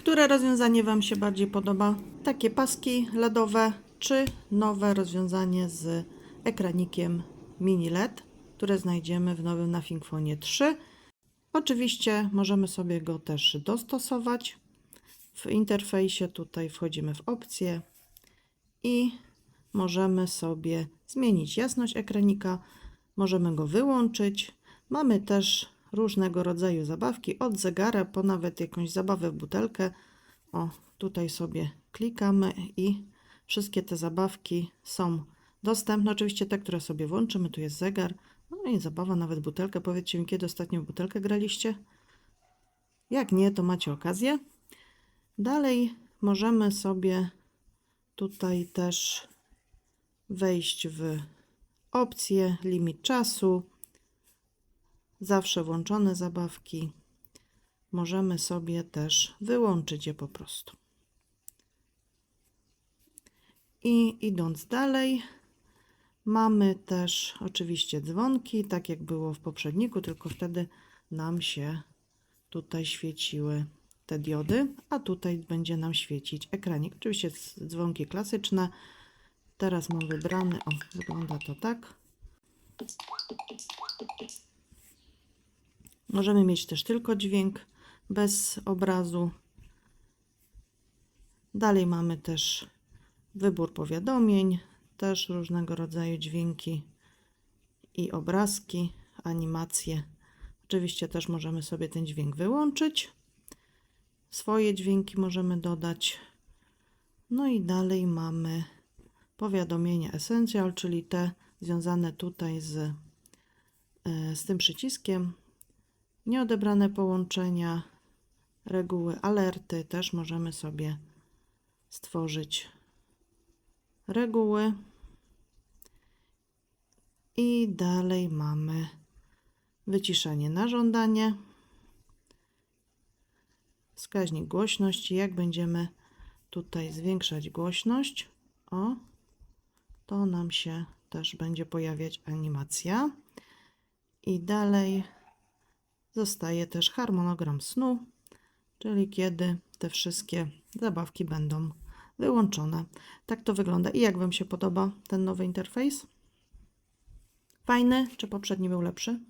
Które rozwiązanie Wam się bardziej podoba? Takie paski LEDowe, czy nowe rozwiązanie z ekranikiem mini LED, które znajdziemy w nowym Nothing Phone 3. Oczywiście możemy sobie go też dostosować. W interfejsie tutaj wchodzimy w opcje i możemy sobie zmienić jasność ekranika, możemy go wyłączyć. Mamy też różnego rodzaju zabawki, od zegara po nawet jakąś zabawę w butelkę. O, tutaj sobie klikamy i wszystkie te zabawki są dostępne. Oczywiście te, które sobie włączymy, tu jest zegar, no i zabawa nawet butelkę. Powiedzcie mi, kiedy ostatnio w butelkę graliście? Jak nie, to macie okazję. Dalej możemy sobie tutaj też wejść w opcje, limit czasu, zawsze włączone zabawki. Możemy sobie też wyłączyć je po prostu. I idąc dalej, mamy też oczywiście dzwonki, tak jak było w poprzedniku, tylko wtedy nam się tutaj świeciły te diody, a tutaj będzie nam świecić ekranik. Oczywiście dzwonki klasyczne. Teraz mam wybrany, o, wygląda to tak. Możemy mieć też tylko dźwięk bez obrazu. Dalej mamy też wybór powiadomień, też różnego rodzaju dźwięki i obrazki, animacje. Oczywiście też możemy sobie ten dźwięk wyłączyć. Swoje dźwięki możemy dodać. No i dalej mamy powiadomienia Essential, czyli te związane tutaj z, e, z tym przyciskiem. Nieodebrane połączenia, reguły, alerty też możemy sobie stworzyć reguły. I dalej mamy wyciszenie na żądanie, wskaźnik głośności. Jak będziemy tutaj zwiększać głośność, o, to nam się też będzie pojawiać animacja. I dalej zostaje też harmonogram snu, czyli kiedy te wszystkie zabawki będą wyłączone. Tak to wygląda. I jak Wam się podoba ten nowy interfejs? Fajny, czy poprzedni był lepszy?